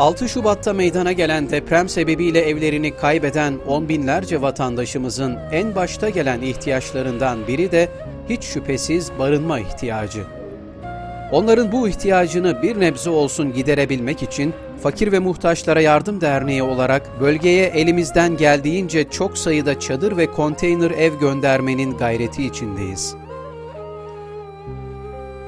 6 Şubat'ta meydana gelen deprem sebebiyle evlerini kaybeden on binlerce vatandaşımızın en başta gelen ihtiyaçlarından biri de hiç şüphesiz barınma ihtiyacı. Onların bu ihtiyacını bir nebze olsun giderebilmek için Fakir ve Muhtaçlara Yardım Derneği olarak bölgeye elimizden geldiğince çok sayıda çadır ve konteyner ev göndermenin gayreti içindeyiz.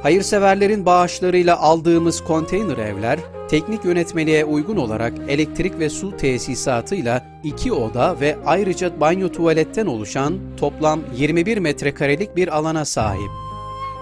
Hayırseverlerin bağışlarıyla aldığımız konteyner evler, teknik yönetmeliğe uygun olarak elektrik ve su tesisatıyla iki oda ve ayrıca banyo tuvaletten oluşan toplam 21 metrekarelik bir alana sahip.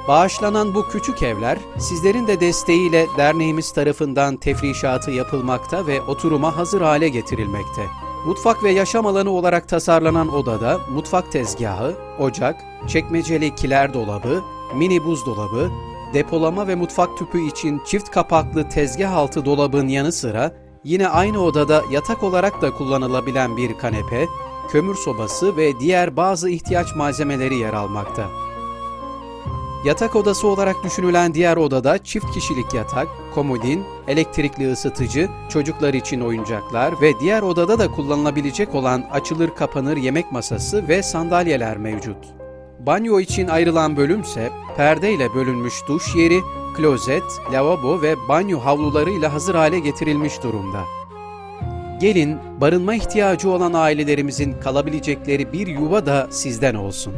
Bağışlanan bu küçük evler, sizlerin de desteğiyle derneğimiz tarafından tefrişatı yapılmakta ve oturuma hazır hale getirilmekte. Mutfak ve yaşam alanı olarak tasarlanan odada mutfak tezgahı, ocak, çekmeceli kiler dolabı, mini buzdolabı, depolama ve mutfak tüpü için çift kapaklı tezgah altı dolabın yanı sıra yine aynı odada yatak olarak da kullanılabilen bir kanepe, kömür sobası ve diğer bazı ihtiyaç malzemeleri yer almakta. Yatak odası olarak düşünülen diğer odada çift kişilik yatak, komodin, elektrikli ısıtıcı, çocuklar için oyuncaklar ve diğer odada da kullanılabilecek olan açılır kapanır yemek masası ve sandalyeler mevcut. Banyo için ayrılan bölümse perdeyle bölünmüş duş yeri, klozet, lavabo ve banyo havlularıyla hazır hale getirilmiş durumda. Gelin barınma ihtiyacı olan ailelerimizin kalabilecekleri bir yuva da sizden olsun.